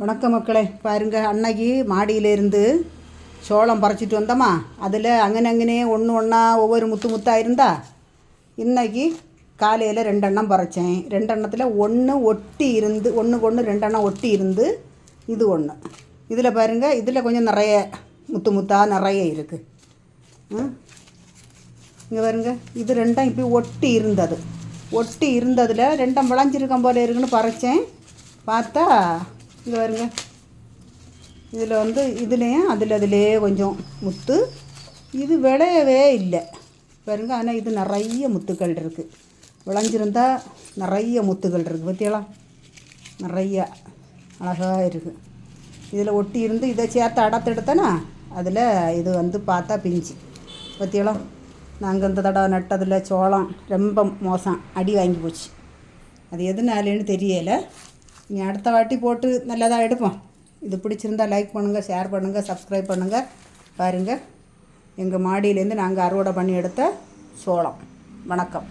வணக்கம் மக்களே. பாருங்க அன்னைக்கு மாடியிலேருந்து சோளம் பறிச்சிட்டு வந்தோமா? அதில் அங்கனே அங்கனே ஒன்று ஒன்றா ஒவ்வொரு முத்து முத்தாக இருந்தா இன்னைக்கு காலையில் ரெண்டெண்ணம் பறைச்சேன். ரெண்டெண்ணத்தில் ஒன்று ஒட்டி இருந்து ஒன்றுக்கு ஒன்று ரெண்டெண்ணம் ஒட்டி இருந்து இது ஒன்று இதில் பாருங்க இதில் கொஞ்சம் நிறைய முத்து முத்தாக நிறைய இருக்குது இங்கே பாருங்க இது ரெண்டும் இப்படி ஒட்டி இருந்தது. ஒட்டி இருந்ததில் ரெண்டும் விளைஞ்சிருக்கம் போல இருக்குன்னு பறைச்சேன். பார்த்தா இங்கே வருங்க இதில் வந்து இதுலேயும் அதில் அதிலே கொஞ்சம் முத்து. இது விளையவே இல்லை. பாருங்க ஆனால் இது நிறைய முத்துக்கள் இருக்குது விளைஞ்சிருந்தால் நிறைய முத்துக்கள் இருக்குது பற்றியெல்லாம் நிறைய அழகாக இருக்குது இதில் ஒட்டி இருந்து இதை சேர்த்து அடத்தெடுத்தேனா அதில் இது வந்து பார்த்தா பிஞ்சு. பற்றியெல்லாம் நாங்கள் இந்த தடவை நட்டதில் சோளம் ரொம்ப மோசம். அடி வாங்கி போச்சு. அது எதுனாலேன்னு தெரியலை. இனி அடுத்த வாட்டி போட்டு நல்லதாக எடுப்போம். இது பிடிச்சிருந்தா லைக் பண்ணுங்கள் ஷேர் பண்ணுங்கள் சப்ஸ்கிரைப் பண்ணுங்கள் பாருங்கள் எங்கள் மாடியிலேருந்து நாங்கள் அறுவடை பண்ணி எடுத்த சோளம். வணக்கம்.